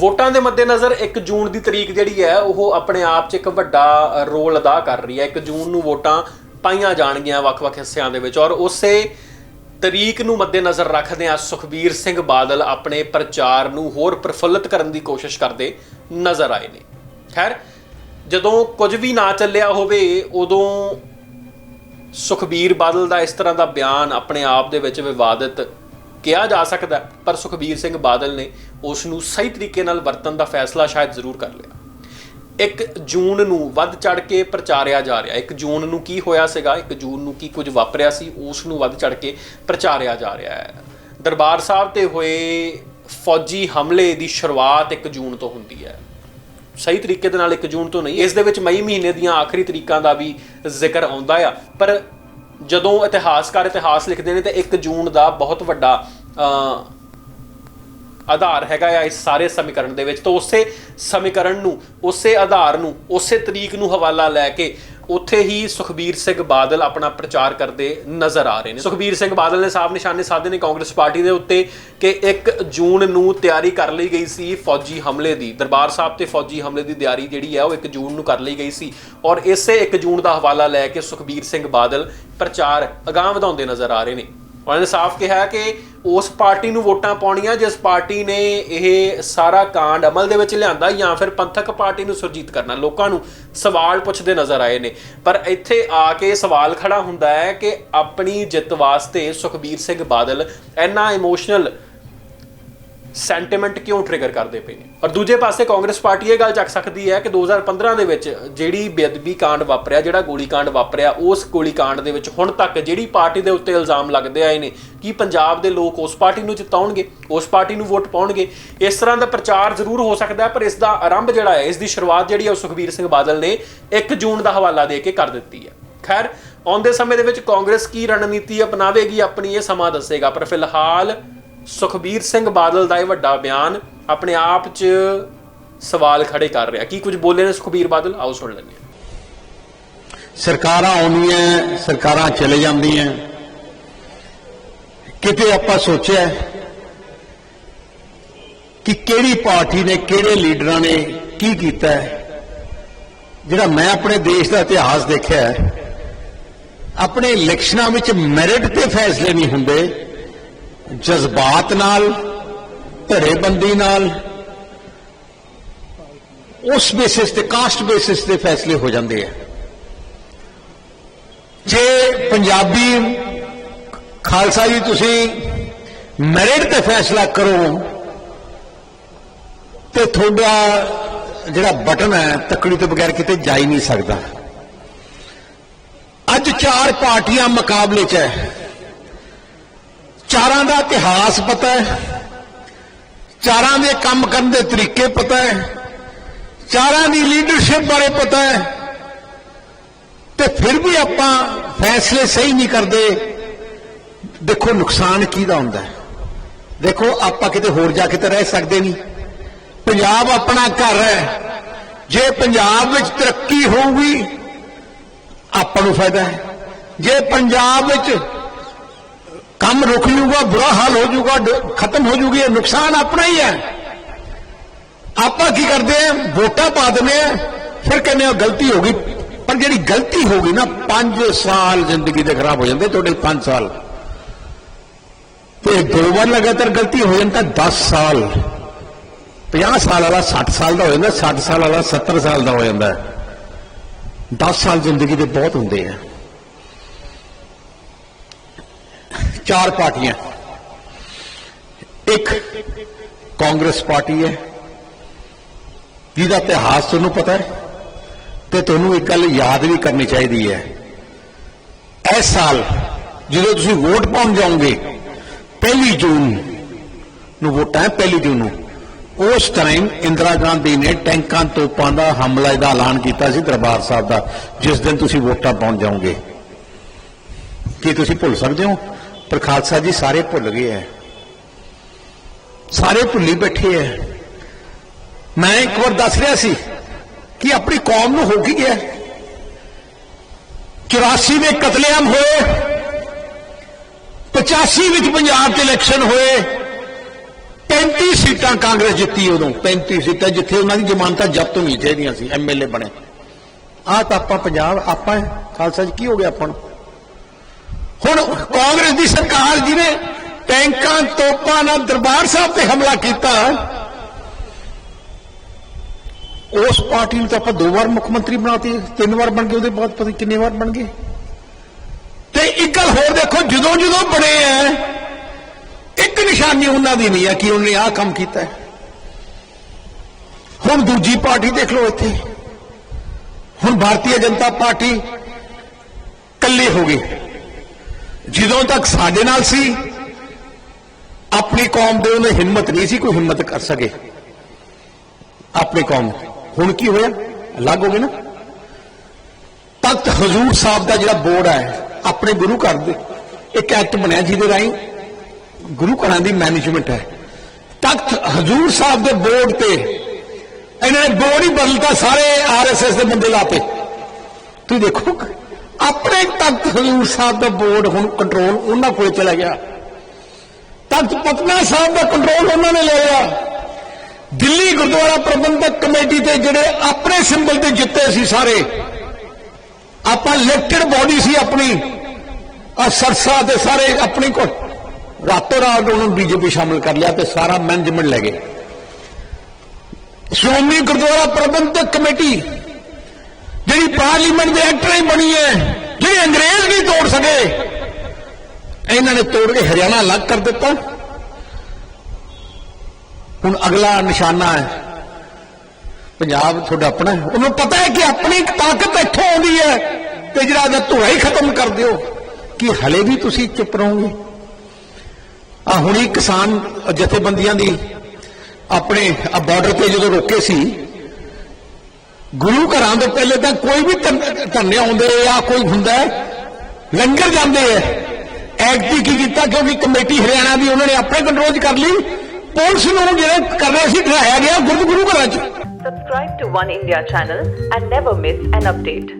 ਵੋਟਾਂ ਦੇ ਮੱਦੇਨਜ਼ਰ 1 ਜੂਨ ਦੀ ਤਰੀਕ ਜਿਹੜੀ ਹੈ, ਉਹ ਆਪਣੇ ਆਪ 'ਚ ਇੱਕ ਵੱਡਾ ਰੋਲ ਅਦਾ ਕਰ ਰਹੀ ਹੈ। 1 ਜੂਨ ਨੂੰ ਵੋਟਾਂ ਪਾਈਆਂ ਜਾਣਗੀਆਂ ਵੱਖ-ਵੱਖ ਹਿੱਸਿਆਂ ਦੇ ਵਿੱਚ ਔਰ ਉਸੇ ਤਰੀਕ ਨੂੰ ਮੱਦੇਨਜ਼ਰ ਰੱਖਦਿਆਂ ਸੁਖਬੀਰ ਸਿੰਘ ਬਾਦਲ ਆਪਣੇ ਪ੍ਰਚਾਰ ਨੂੰ ਹੋਰ ਪ੍ਰਫੁੱਲਤ ਕਰਨ ਦੀ ਕੋਸ਼ਿਸ਼ ਕਰਦੇ ਨਜ਼ਰ ਆਏ ਨੇ। ਖੈਰ, ਜਦੋਂ ਕੁਝ ਵੀ ਨਾ ਚੱਲਿਆ ਹੋਵੇ, ਉਦੋਂ ਸੁਖਬੀਰ ਬਾਦਲ ਦਾ ਇਸ ਤਰ੍ਹਾਂ ਦਾ ਬਿਆਨ ਆਪਣੇ ਆਪ ਦੇ ਵਿੱਚ ਵਿਵਾਦਿਤ ਕਿਹਾ ਜਾ ਸਕਦਾ ਪਰ ਸੁਖਬੀਰ ਸਿੰਘ ਬਾਦਲ ਨੇ ਉਸ ਨੂੰ ਸਹੀ ਤਰੀਕੇ ਨਾਲ ਵਰਤਣ ਦਾ ਫੈਸਲਾ ਸ਼ਾਇਦ ਜ਼ਰੂਰ ਕਰ ਲਿਆ। 1 ਜੂਨ ਨੂੰ ਵੱਧ ਚੜ ਕੇ ਪ੍ਰਚਾਰਿਆ ਜਾ ਰਿਹਾ 1 ਜੂਨ ਨੂੰ ਕੀ ਹੋਇਆ ਸੀਗਾ 1 ਜੂਨ ਨੂੰ ਕੀ ਕੁਝ ਵਾਪਰਿਆ ਸੀ, ਉਸ ਨੂੰ ਵੱਧ ਚੜ ਕੇ ਪ੍ਰਚਾਰਿਆ ਜਾ ਰਿਹਾ ਹੈ। ਦਰਬਾਰ ਸਾਹਿਬ ਤੇ ਹੋਏ ਫੌਜੀ ਹਮਲੇ ਦੀ ਸ਼ੁਰੂਆਤ 1 ਜੂਨ ਤੋਂ ਹੁੰਦੀ ਹੈ। ਸਹੀ ਤਰੀਕੇ ਦੇ ਨਾਲ 1 ਜੂਨ ਤੋਂ ਨਹੀਂ, ਇਸ ਦੇ ਵਿੱਚ ਮਈ ਮਹੀਨੇ ਦੀਆਂ ਆਖਰੀ ਤਰੀਕਾਂ ਦਾ ਵੀ ਜ਼ਿਕਰ ਆਉਂਦਾ ਆ, ਪਰ ਜਦੋਂ ਇਤਿਹਾਸਕਾਰ ਇਤਿਹਾਸ ਲਿਖਦੇ ਨੇ ਤੇ 1 ਜੂਨ ਦਾ ਬਹੁਤ ਵੱਡਾ ਅ, ਆਧਾਰ ਹੈਗਾ ਆ ਇਸ ਸਾਰੇ ਸਮੀਕਰਨ ਦੇ ਵਿੱਚ। ਤਾਂ ਉਸੇ ਸਮੀਕਰਨ ਨੂੰ ਉਸੇ ਆਧਾਰ ਨੂੰ ਉਸੇ ਤਰੀਕ ਨੂੰ ਹਵਾਲਾ ਲੈ ਕੇ ਉੱਥੇ ਹੀ ਸੁਖਬੀਰ ਸਿੰਘ ਬਾਦਲ ਆਪਣਾ ਪ੍ਰਚਾਰ ਕਰਦੇ ਨਜ਼ਰ ਆ ਰਹੇ ਨੇ। ਸੁਖਬੀਰ ਸਿੰਘ ਬਾਦਲ ਨੇ ਸਾਫ਼ ਨਿਸ਼ਾਨੇ ਸਾਧੇ ਨੇ ਕਾਂਗਰਸ ਪਾਰਟੀ ਦੇ ਉੱਤੇ ਕਿ 1 ਜੂਨ ਨੂੰ ਤਿਆਰੀ ਕਰ ਲਈ ਗਈ ਸੀ ਫੌਜੀ ਹਮਲੇ ਦੀ। ਦਰਬਾਰ ਸਾਹਿਬ ਤੇ ਫੌਜੀ ਹਮਲੇ ਦੀ ਤਿਆਰੀ ਜਿਹੜੀ ਹੈ ਉਹ 1 ਜੂਨ ਨੂੰ ਕਰ ਲਈ ਗਈ ਸੀ ਔਰ ਇਸੇ 1 ਜੂਨ ਦਾ ਹਵਾਲਾ ਲੈ ਕੇ ਸੁਖਬੀਰ ਸਿੰਘ ਬਾਦਲ ਪ੍ਰਚਾਰ ਅਗਾਂਹ ਵਧਾਉਂਦੇ ਨਜ਼ਰ ਆ ਰਹੇ ਨੇ। ਉਹਨਾਂ ਨੇ ਸਾਫ਼ ਕਿਹਾ ਕਿ ਉਸ ਪਾਰਟੀ ਨੂੰ ਵੋਟਾਂ ਪਾਉਣੀਆਂ, ਜਿਸ ਪਾਰਟੀ ਨੇ ਇਹ ਸਾਰਾ ਕਾਂਡ ਅਮਲ ਦੇ ਵਿੱਚ ਲਿਆਂਦਾ ਜਾਂ ਫਿਰ ਪੰਥਕ ਪਾਰਟੀ ਨੂੰ ਸੁਰਜੀਤ ਕਰਨਾ, ਲੋਕਾਂ ਨੂੰ ਸਵਾਲ ਪੁੱਛਦੇ ਨਜ਼ਰ ਆਏ ਨੇ। ਪਰ ਇੱਥੇ ਆ ਕੇ ਸਵਾਲ ਖੜਾ ਹੁੰਦਾ ਹੈ ਕਿ ਆਪਣੀ ਜਿੱਤ ਵਾਸਤੇ ਸੁਖਬੀਰ ਸਿੰਘ ਬਾਦਲ ਇੰਨਾ ਇਮੋਸ਼ਨਲ ਸੈਂਟੀਮੈਂਟ ਕਿਉਂ ਟ੍ਰਿਗਰ ਕਰਦੇ ਪਏ ਨੇ? ਔਰ ਦੂਜੇ ਪਾਸੇ ਕਾਂਗਰਸ ਪਾਰਟੀ ਇਹ ਗੱਲ ਚੱਕ ਸਕਦੀ ਹੈ ਕਿ 2015 ਦੇ ਵਿੱਚ ਜਿਹੜੀ ਬੇਅਦਬੀ ਕਾਂਡ ਵਾਪਰਿਆ, ਜਿਹੜਾ ਗੋਲੀकांड ਵਾਪਰਿਆ, ਉਸ ਗੋਲੀकांड ਦੇ ਵਿੱਚ ਹੁਣ ਤੱਕ ਜਿਹੜੀ ਪਾਰਟੀ ਦੇ ਉੱਤੇ ਇਲਜ਼ਾਮ ਲੱਗਦੇ ਆਏ ਨੇ, ਕਿ ਪੰਜਾਬ ਦੇ ਲੋਕ ਉਸ ਪਾਰਟੀ ਨੂੰ ਜਿਤਾਉਣਗੇ? ਉਸ ਪਾਰਟੀ ਨੂੰ ਵੋਟ ਪਾਉਣਗੇ? ਇਸ ਤਰ੍ਹਾਂ ਦਾ ਪ੍ਰਚਾਰ ਜ਼ਰੂਰ ਹੋ ਸਕਦਾ ਹੈ, ਪਰ ਇਸ ਦਾ ਆਰੰਭ ਜਿਹੜਾ ਹੈ, ਇਸ ਦੀ ਸ਼ੁਰੂਆਤ ਜਿਹੜੀ ਹੈ ਉਹ ਸੁਖਬੀਰ ਸਿੰਘ ਬਾਦਲ ਨੇ 1 ਜੂਨ ਦਾ ਹਵਾਲਾ ਦੇ ਕੇ ਕਰ ਦਿੱਤੀ ਹੈ। ਖੈਰ, ਆਉਂਦੇ ਸਮੇਂ ਦੇ ਵਿੱਚ ਕਾਂਗਰਸ ਕੀ ਰਣਨੀਤੀ ਅਪਣਾਵੇਗੀ, ਆਪਣੀ ਇਹ ਸਮਾਂ ਦੱਸੇਗਾ, ਪਰ ਫਿਲਹਾਲ ਸੁਖਬੀਰ ਸਿੰਘ ਬਾਦਲ ਦਾ ਇਹ ਵੱਡਾ ਬਿਆਨ ਆਪਣੇ ਆਪ 'ਚ ਸਵਾਲ ਖੜੇ ਕਰ ਰਿਹਾ। ਕੀ ਕੁਝ ਬੋਲੇ ਨੇ ਸੁਖਬੀਰ ਬਾਦਲ? ਆਓ ਸੁਣ ਲੈਂਦੇ ਹਾਂ। ਸਰਕਾਰਾਂ ਆਉਂਦੀਆਂ, ਸਰਕਾਰਾਂ ਚਲੇ ਜਾਂਦੀਆਂ। ਕਿਤੇ ਆਪਾਂ ਸੋਚਿਆ ਕਿ ਕਿਹੜੀ ਪਾਰਟੀ ਨੇ, ਕਿਹੜੇ ਲੀਡਰਾਂ ਨੇ ਕੀ ਕੀਤਾ ਜਿਹੜਾ ਮੈਂ ਆਪਣੇ ਦੇਸ਼ ਦਾ ਇਤਿਹਾਸ ਦੇਖਿਆ ਆਪਣੇ ਇਲੈਕਸ਼ਨਾਂ ਵਿੱਚ ਮੈਰਿਟ ਤੇ ਫੈਸਲੇ ਨਹੀਂ ਹੁੰਦੇ। ਜਜ਼ਬਾਤ ਨਾਲ ਧੜੇਬੰਦੀ ਨਾਲ, ਉਸ ਬੇਸਿਸ ਤੇ ਕਾਸਟ ਬੇਸਿਸ ਤੇ ਫੈਸਲੇ ਹੋ ਜਾਂਦੇ ਆ। ਜੇ ਪੰਜਾਬੀ ਖਾਲਸਾ ਜੀ ਤੁਸੀਂ ਮੈਰਿਟ ਤੇ ਫੈਸਲਾ ਕਰੋ ਤੇ ਤੁਹਾਡਾ ਜਿਹੜਾ ਬਟਨ ਹੈ, ਤੱਕੜੀ ਤੋਂ ਬਗੈਰ ਕਿਤੇ ਜਾ ਹੀ ਨਹੀਂ ਸਕਦਾ। ਅੱਜ ਚਾਰ ਪਾਰਟੀਆਂ ਮੁਕਾਬਲੇ 'ਚ ਹੈ। ਚਾਰਾਂ ਦਾ ਇਤਿਹਾਸ ਪਤਾ ਹੈ। ਚਾਰਾਂ ਦੇ ਕੰਮ ਕਰਨ ਦੇ ਤਰੀਕੇ ਪਤਾ ਹੈ। ਚਾਰਾਂ ਦੀ ਲੀਡਰਸ਼ਿਪ ਬਾਰੇ ਪਤਾ ਹੈ। ਤੇ ਫਿਰ ਵੀ ਆਪਾਂ ਫੈਸਲੇ ਸਹੀ ਨਹੀਂ ਕਰਦੇ। ਦੇਖੋ ਨੁਕਸਾਨ ਕਿਹਦਾ ਹੁੰਦਾ ਹੈ। ਦੇਖੋ ਆਪਾਂ ਕਿਤੇ ਹੋਰ ਜਾ ਕੇ ਤਾਂ ਰਹਿ ਸਕਦੇ ਨਹੀਂ। ਪੰਜਾਬ ਆਪਣਾ ਘਰ ਹੈ। ਜੇ ਪੰਜਾਬ ਵਿੱਚ ਤਰੱਕੀ ਹੋਊਗੀ, ਆਪਾਂ ਨੂੰ ਫਾਇਦਾ ਹੈ। ਜੇ ਪੰਜਾਬ ਵਿੱਚ ਕੰਮ ਰੁਕ ਜੂਗਾ, ਬੁਰਾ ਹਾਲ ਹੋ ਜੂਗਾ ਖਤਮ ਹੋ ਜੂਗੀ, ਇਹ ਨੁਕਸਾਨ ਆਪਣਾ ਹੀ ਹੈ। ਆਪਾਂ ਕੀ ਕਰਦੇ ਆ ਵੋਟਾਂ ਪਾ ਦਿੰਦੇ ਆ ਫਿਰ ਕਹਿੰਦੇ ਆ ਗਲਤੀ ਹੋ ਗਈ। ਪਰ ਜਿਹੜੀ ਗਲਤੀ ਹੋ ਗਈ ਨਾ 5 ਸਾਲ ਜ਼ਿੰਦਗੀ ਦੇ ਖਰਾਬ ਹੋ ਜਾਂਦੇ, ਤੁਹਾਡੇ 5 ਸਾਲ। ਤੇ ਦੋ ਵਾਰ ਲਗਾਤਾਰ ਗਲਤੀ ਹੋ ਜਾਂਦਾ 10 ਸਾਲ। 50 ਸਾਲ ਵਾਲਾ 60 ਸਾਲ ਦਾ ਹੋ ਜਾਂਦਾ 60 ਸਾਲ ਵਾਲਾ 70 ਸਾਲ ਦਾ ਹੋ ਜਾਂਦਾ। 10 ਸਾਲ ਜ਼ਿੰਦਗੀ ਦੇ ਬਹੁਤ ਹੁੰਦੇ ਆ। ਚਾਰ ਪਾਰਟੀਆਂ। ਇੱਕ ਕਾਂਗਰਸ ਪਾਰਟੀ ਹੈ। ਜਿਹਦਾ ਇਤਿਹਾਸ ਤੁਹਾਨੂੰ ਪਤਾ ਹੈ ਤੇ ਤੁਹਾਨੂੰ ਇੱਕ ਗੱਲ ਯਾਦ ਵੀ ਕਰਨੀ ਚਾਹੀਦੀ ਹੈ। ਇਸ ਸਾਲ ਜਦੋਂ ਤੁਸੀਂ ਵੋਟ ਪਾਉਣ ਜਾਓਗੇ, ਪਹਿਲੀ ਜੂਨ ਨੂੰ ਵੋਟਾਂ ਪਹਿਲੀ ਜੂਨ ਨੂੰ। ਉਸ ਟਾਈਮ ਇੰਦਰਾ ਗਾਂਧੀ ਨੇ ਟੈਂਕਾਂ ਤੋਪਾਂ ਦਾ ਹਮਲਾ ਦਾ ਐਲਾਨ ਕੀਤਾ ਸੀ ਦਰਬਾਰ ਸਾਹਿਬ ਦਾ, ਜਿਸ ਦਿਨ ਤੁਸੀਂ ਵੋਟਾਂ ਪਾਉਣ ਜਾਓਗੇ। ਕੀ ਤੁਸੀਂ ਭੁੱਲ ਸਕਦੇ ਹੋ? ਪਰ ਖਾਲਸਾ ਜੀ ਸਾਰੇ ਭੁੱਲ ਗਏ ਹੈ ਸਾਰੇ ਭੁੱਲੀ ਬੈਠੇ ਹੈ ਮੈਂ ਇੱਕ ਵਾਰ ਦੱਸ ਰਿਹਾ ਸੀ ਕਿ ਆਪਣੀ ਕੌਮ ਨੂੰ ਹੋ ਕੀ ਗਿਆ? 84 ਦੇ ਕਤਲੇਆਮ ਹੋਏ 85 ਵਿੱਚ ਪੰਜਾਬ 'ਚ ਇਲੈਕਸ਼ਨ ਹੋਏ 35 ਸੀਟਾਂ ਕਾਂਗਰਸ ਜਿੱਤੀ ਉਦੋਂ 35 ਸੀਟਾਂ ਜਿੱਥੇ ਉਹਨਾਂ ਦੀ ਜ਼ਮਾਨਤਾਂ ਜ਼ਬਤ ਹੋਣੀ ਚਾਹੀਦੀਆਂ ਸੀ ਐਮਐਲਏ ਬਣੇ। ਆਹ ਤਾਂ ਆਪਾਂ ਪੰਜਾਬ, ਆਪਾਂ ਹੈ। ਖਾਲਸਾ ਜੀ ਕੀ ਹੋ ਗਿਆ ਆਪਾਂ ਨੂੰ? ਹੁਣ ਕਾਂਗਰਸ ਦੀ ਸਰਕਾਰ ਜਿਹਨੇ ਟੈਂਕਾਂ, ਤੋਪਾਂ ਨਾਲ ਦਰਬਾਰ ਸਾਹਿਬ ਤੇ ਹਮਲਾ ਕੀਤਾ, ਉਸ ਪਾਰਟੀ ਨੂੰ ਤਾਂ ਆਪਾਂ ਦੋ ਵਾਰ ਮੁੱਖ ਮੰਤਰੀ ਬਣਾਤੀ, ਤਿੰਨ ਵਾਰ ਬਣ ਗਏ, ਉਹਦੇ ਬਾਅਦ ਪਤਾ ਕਿੰਨੇ ਵਾਰ ਬਣ ਗਏ। ਤੇ ਇੱਕ ਗੱਲ ਹੋਰ ਦੇਖੋ, ਜਦੋਂ ਜਦੋਂ ਬਣੇ ਐ ਇੱਕ ਨਿਸ਼ਾਨੀ ਉਹਨਾਂ ਦੀ ਨਹੀਂ ਹੈ ਕਿ ਉਹਨੇ ਆਹ ਕੰਮ ਕੀਤਾ। ਹੁਣ ਦੂਜੀ ਪਾਰਟੀ ਦੇਖ ਲਓ ਇੱਥੇ। ਹੁਣ ਭਾਰਤੀ ਜਨਤਾ ਪਾਰਟੀ ਕੱਲੀ ਹੋ ਗਈ। ਜਦੋਂ ਤੱਕ ਸਾਡੇ ਨਾਲ ਸੀ, ਆਪਣੀ ਕੌਮ ਦੇ ਉਹਨੇ ਹਿੰਮਤ ਨਹੀਂ ਸੀ ਕੋਈ ਹਿੰਮਤ ਕਰ ਸਕੇ। ਆਪਣੀ ਕੌਮ ਹੁਣ ਕੀ ਹੋਇਆ? ਅਲੱਗ ਹੋ ਗਏ ਨਾ। ਤਖਤ ਹਜ਼ੂਰ ਸਾਹਿਬ ਦਾ ਜਿਹੜਾ ਬੋਰਡ ਹੈ, ਆਪਣੇ ਗੁਰੂ ਘਰ ਦੇ, ਇੱਕ ਐਕਟ ਬਣਿਆ ਜਿਹਦੇ ਰਾਹੀਂ ਗੁਰੂ ਘਰਾਂ ਦੀ ਮੈਨੇਜਮੈਂਟ ਹੈ। ਤਖਤ ਹਜ਼ੂਰ ਸਾਹਿਬ ਦੇ ਬੋਰਡ ਤੇ ਇਹਨਾਂ ਨੇ ਬੋਰਡ ਹੀ ਬਦਲਤਾ, ਸਾਰੇ ਆਰਐਸਐਸ ਦੇ ਬੰਦੇ ਲਾਤੇ। ਤੁਸੀਂ ਦੇਖੋ। ਆਪਣੇ ਤਖਤ ਹਜ਼ੂਰ ਸਾਹਿਬ ਦਾ ਬੋਰਡ ਹੁਣ ਕੰਟਰੋਲ ਉਹਨਾਂ ਕੋਲ ਚਲਾ ਗਿਆ। ਤਖਤ ਪਟਨਾ ਸਾਹਿਬ ਦਾ ਕੰਟਰੋਲ ਉਹਨਾਂ ਨੇ ਲੈ ਲਿਆ। ਦਿੱਲੀ ਗੁਰਦੁਆਰਾ ਪ੍ਰਬੰਧਕ ਕਮੇਟੀ ਤੇ ਜਿਹੜੇ ਆਪਣੇ ਸਿੰਬਲ ਤੇ ਜਿੱਤੇ ਸੀ ਸਾਰੇ, ਆਪਾਂ ਇਲੈਕਟਡ ਬਾਡੀ ਸੀ ਆਪਣੀ। ਆ ਸਰਸਾ ਦੇ ਸਾਰੇ ਆਪਣੀ ਕੋਲ। ਰਾਤੋਂ ਰਾਤ ਉਹਨੂੰ ਬੀਜੇਪੀ ਸ਼ਾਮਲ ਕਰ ਲਿਆ ਤੇ ਸਾਰਾ ਮੈਨੇਜਮੈਂਟ ਲੈ ਗਏ। ਸ਼੍ਰੋਮਣੀ ਗੁਰਦੁਆਰਾ ਪ੍ਰਬੰਧਕ ਕਮੇਟੀ ਜਿਹੜੀ ਪਾਰਲੀਮੈਂਟ ਦੇ ਐਕਟਰ ਹੀ ਬਣੀ ਹੈ, ਜਿਹੜੀ ਅੰਗਰੇਜ਼ ਨਹੀਂ ਤੋੜ ਸਕੇ। ਇਹਨਾਂ ਨੇ ਤੋੜ ਕੇ ਹਰਿਆਣਾ ਅਲੱਗ ਕਰ ਦਿੱਤਾ। ਹੁਣ ਅਗਲਾ ਨਿਸ਼ਾਨਾ ਹੈ। ਪੰਜਾਬ ਤੁਹਾਡਾ ਆਪਣਾ ਉਹਨੂੰ ਪਤਾ ਹੈ ਕਿ ਆਪਣੀ ਤਾਕਤ ਇੱਥੋਂ ਆਉਂਦੀ ਹੈ ਤੇ ਜਿਹੜਾ ਇਹਦਾ ਧੂਆ ਹੀ ਖਤਮ ਕਰ ਦਿਓ। ਕਿ ਹਲੇ ਵੀ ਤੁਸੀਂ ਚੁੱਪ ਰਹੋਗੇ? ਆ ਹੁਣੀ ਕਿਸਾਨ ਜਥੇਬੰਦੀਆਂ ਦੀ ਆਪਣੇ ਬਾਰਡਰ ਤੇ ਜਦੋਂ ਰੋਕੇ ਸੀ ਗੁਰੂ ਘਰਾਂ ਤੋਂ ਪਹਿਲੇ ਤਾਂ ਕੋਈ ਵੀ ਧਰ- ਧਰਨੇ ਆਉਂਦੇ ਜਾਂ ਕੋਈ ਹੁੰਦਾ ਲੰਗਰ ਜਾਂਦੇ ਐ ਐਕਟੀ ਕੀ ਕੀਤਾ, ਕਿਉਂਕਿ ਕਮੇਟੀ ਹਰਿਆਣਾ ਦੀ ਉਹਨਾਂ ਨੇ ਆਪਣੇ ਕੰਟਰੋਲ 'ਚ ਕਰ ਲਈ। ਪੁਲਿਸ ਨੂੰ ਜਿਹੜਾ ਕਰ ਰਿਹਾ ਸੀ ਢਾਇਆ ਗਿਆ ਗੁਰੂ ਘਰਾਂ 'ਚ। Subscribe to One India channel and never miss an update.